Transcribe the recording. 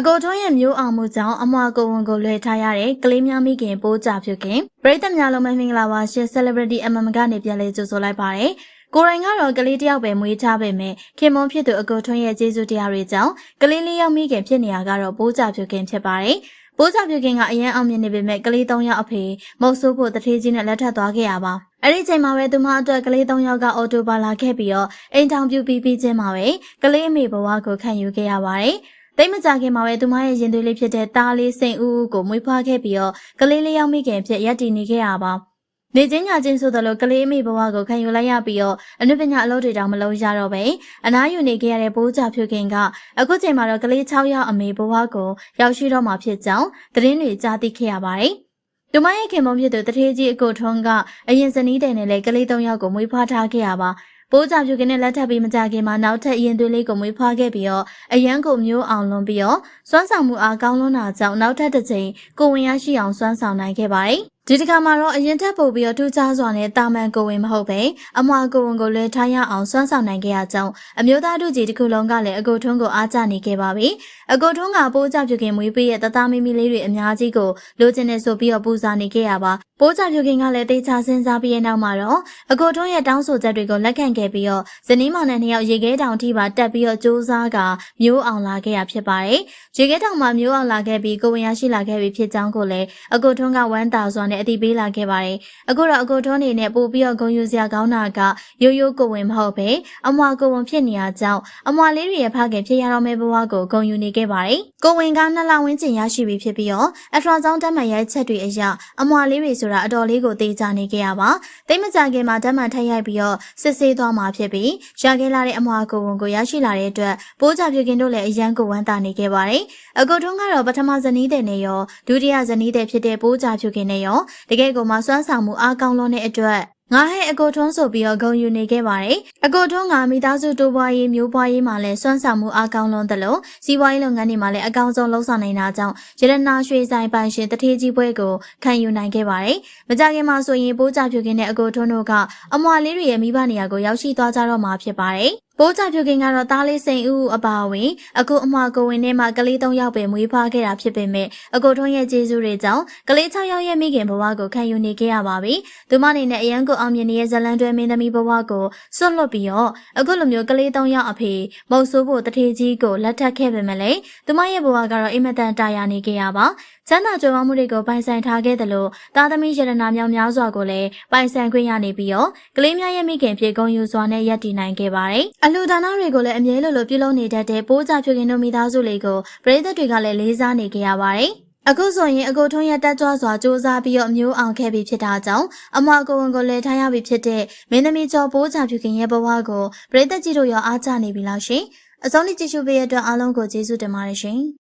အကိုထွန်းရဲ့မျိုးအောင်မှုကြောင့်အမွာကိုဝန်ကိုလွှဲထားရတဲ့ကလေးများမိခင်ပိုးကြဖြူခင်ပရိသတ်များလုံးမင်္ဂလာပါရှင် celebrity MM ကနေပြန်လဲကြိုဆိုလိုက်ပါတယ်ကိုရိုင်းကတော့ကလေးတယောက်ပဲမွေးထားပေမဲ့ခင်မွန်ဖြစ်သူအကိုထွန်းရဲ့ကျေးဇူးတရားတွေကြောင့်ကလေးလေးယောက်မိခင်ဖြစ်နေရကတော့ပိုးကြဖြူခင်ဖြစ်ပါတယ်ပိုးကြဖြူခင်ကအရန်အောင်မြင်နေပေမဲ့ကလေး၃ယောက်အဖေမုတ်ဆိုးဖို့တထေးကြီးနဲ့လက်ထပ်သွားခဲ့ရပါအဲ့ဒီချိန်မှာပဲသူမအတွက်ကလေး၃ယောက်ကအော်တိုပါလာခဲ့ပြီးတော့အိမ်ထောင်ပြူပြီးပြီးချင်းမှာပဲကလေးအမေဘဝကိုခံယူခဲ့ရပါတယ် တိတ်မကြခင်မှာပဲသူမရဲ့ရင်သွေးလေးဖြစ်တဲ့တားလေးစိန်ဦးဦးကိုမွေးဖွားခဲ့ပြီးတော့ကလေးလေးယောက်မိခင်ဖြစ်ရပ်တည်နေခဲ့ရပါနေချင်းညာချင်းဆိုသလိုကလေးအမိဘဝကိုခံယူလိုက်ရပြီးတော့အနုပညာအလုပ်တွေတောင်မလုပ်ရတော့ပဲအနားယူနေခဲ့ရတဲ့ဘိုးကြဖြူခင်ကအခုချိန်မှာတော့ကလေး6ယောက်အမေဘဝကိုရောက်ရှိတော့မှဖြစ်ကြောင်းသတင်းတွေကြားသိခဲ့ရပါတယ်။သူမရဲ့ခင်မုန်းဖြစ်သူတထေးကြီးအကိုထွန်းကအရင်ဇနီးတိုင်နဲ့လည်းကလေး၃ယောက်ကိုမွေးဖွားထားခဲ့ရပါ ပိုးကြပြူကင်းနဲ့လက်ထပ်ပြီးမကြခင်မှာနောက်ထပ်ရင်သွေးလေးကိုမွေးဖွားခဲ့ပြီးတော့အရန်ကိုမျိုးအောင်လွန်ပြီးတော့စွမ်းဆောင်မှုအားကောင်းလွန်းတာကြောင့်နောက်ထပ်တစ်ချိန်ကိုဝင်ရရှိအောင်စွမ်းဆောင်နိုင်ခဲ့ပါတယ် ဒီတစ်ခါမှာတော့အရင်ထက်ပိုပြီးတော့ထူးခြားစွာနဲ့တာမန်ကိုဝင်မဟုတ်ပဲအမွာကိုဝင်ကိုလွှဲထားရအောင်စွမ်းဆောင်နိုင်ခဲ့ရကြောင်းအမျိုးသားတို့ကြီးတစ်ခုလုံးကလည်းအကိုထွန်းကိုအားကျနေခဲ့ပါပြီအကိုထွန်းကပိုးကြပြူကင်းမွေးပေးရဲ့တသားမီမီလေးတွေအများကြီးကိုလိုချင်နေဆိုပြီးတော့ပူဇော်နေခဲ့ရပါပိုးကြပြူကင်းကလည်းတေချာစဉ်းစားပြီးရဲ့နောက်မှာတော့အကိုထွန်းရဲ့တောင်းဆိုချက်တွေကိုလက်ခံခဲ့ပြီးတော့ဇနီးမောင်နှံနှစ်ယောက်ရေခဲတောင်ထိပါတက်ပြီးတော့စူးစမ်းကမျိုးအောင်လာခဲ့ရဖြစ်ပါတယ်ရေခဲတောင်မှာမျိုးအောင်လာခဲ့ပြီးကိုဝင်ရရှိလာခဲ့ပြီးဖြစ်ကြောင်းကိုလည်းအကိုထွန်းကဝမ်းသာစွာနဲ့အတိပေးလာခဲ့ပါတယ်အခုတော့အကိုထွန်းနေနဲ့ပို့ပြီးတော့ဂုံယူစရာကောင်းတာကရိုးရိုးကိုဝင်မဟုတ်ပဲအမွာကိုဝင်ဖြစ်နေရကြောင်းအမွာလေးတွေရဲ့ဖခင်ဖြစ်ရတော့မယ့်ဘဝကိုဂုံယူနေခဲ့ပါတယ်ကိုဝင်ကနှစ်လဝန်းကျင်ရရှိပြီဖြစ်ပြီးတော့အထရာဆောင်တက်မှန်ရိုက်ချက်တွေအရအမွာလေးတွေဆိုတာအတော်လေးကိုတေးကြနေခဲ့ရပါတိတ်မကြခင်မှာတက်မှန်ထိုက်ရိုက်ပြီးတော့စစ်ဆေးသွားမှာဖြစ်ပြီးရခဲ့လာတဲ့အမွာကိုဝန်ကိုရရှိလာတဲ့အတွက်ပိုးကြပြခင်တို့လည်းအရန်ကိုဝမ်းသာနေခဲ့ပါတယ်အကုတ်ထုံးကတော့ပထမဇနီးတဲ့နဲ့ရောဒုတိယဇနီးတဲ့ဖြစ်တဲ့ပိုးကြပြခင်နဲ့ရောတကယ်ကိုမှစွမ်းဆောင်မှုအားကောင်းလွန်းတဲ့အတွက်ငါဟဲ့အကိုထွန်းဆိုပြီးတော့ဂုံယူနေခဲ့ပါတယ်။အကိုထွန်းကမိသားစုတိုးပွားရေးမျိုးပွားရေးမှာလည်းစွမ်းဆောင်မှုအားကောင်းလွန်းသလိုစီးပွားရေးလုပ်ငန်းတွေမှာလည်းအကောင်းဆုံးလှုပ်ဆောင်နိုင်တာကြောင့်ရတနာရွှေဆိုင်ပိုင်ရှင်တထေးကြီးပွဲကိုခံယူနိုင်ခဲ့ပါတယ်။မကြခင်မှာဆိုရင်ပိုးကြဖြူခင်းတဲ့အကိုထွန်းတို့ကအမွာလေးတွေရဲ့မိဘနေရာကိုရောက်ရှိသွားကြတော့မှာဖြစ်ပါတယ်။ ပိုးကြဖြူခင်ကတော့တားလေးစိန်ဦးအပါအဝင်အခုအမွာကိုဝင်ထဲမှာကလေး၃ယောက်ပဲမွေးဖွားခဲ့တာဖြစ်ပေမဲ့အကိုထွန်းရဲ့ကျေးဇူးတွေကြောင့်ကလေး၆ယောက်ရဲ့မိခင်ဘဝကိုခံယူနေခဲ့ရပါပြီ။သူမအနေနဲ့အရန်ကိုအောင်မြင်နေတဲ့ဇလန်တွဲမင်းသမီးဘဝကိုစွန့်လွတ်ပြီးတော့အခုလိုမျိုးကလေး၃ယောက်အဖေမုတ်ဆိုးဖို့တထေကြီးကိုလက်ထပ်ခဲ့ပေမဲ့လည်းသူမရဲ့ဘဝကတော့အိမ်မတန်တာယာနေခဲ့ရပါ။ချမ်းသာကြွယ်ဝမှုတွေကိုပိုင်ဆိုင်ထားခဲ့တယ်လို့သားသမီးရတနာမြောင်များစွာကိုလည်းပိုင်ဆိုင်ခွင့်ရနေပြီးတော့ကလေးများရဲ့မိခင်ဖြစ်ဂုံယူစွာနဲ့ရပ်တည်နိုင်ခဲ့ပါတယ်။အလူဒါနတွေကိုလည်းအမြဲလိုလိုပြုလုပ်နေတတ်တဲ့ပိုးကြဖြူခင်တို့မိသားစုလေးကိုပရိသတ်တွေကလည်းလေးစားနေကြရပါတယ်။အခုဆိုရင်အကိုထွန်းရတက်ကြွစွာစူးစမ်းပြီးတော့မျိုးအောင်ခဲ့ပြီဖြစ်တာကြောင့်အမအကိုဝန်ကိုလည်းထားရပြီဖြစ်တဲ့မင်းသမီးကျော်ပိုးကြဖြူခင်ရဲ့ဘဝကိုပရိသတ်ကြီးတို့ရောအားကျနေပြီလားရှင်။အဆုံးထိကြည့်ရှုပေးတဲ့အတွက်အားလုံးကိုကျေးဇူးတင်ပါတယ်ရှင်။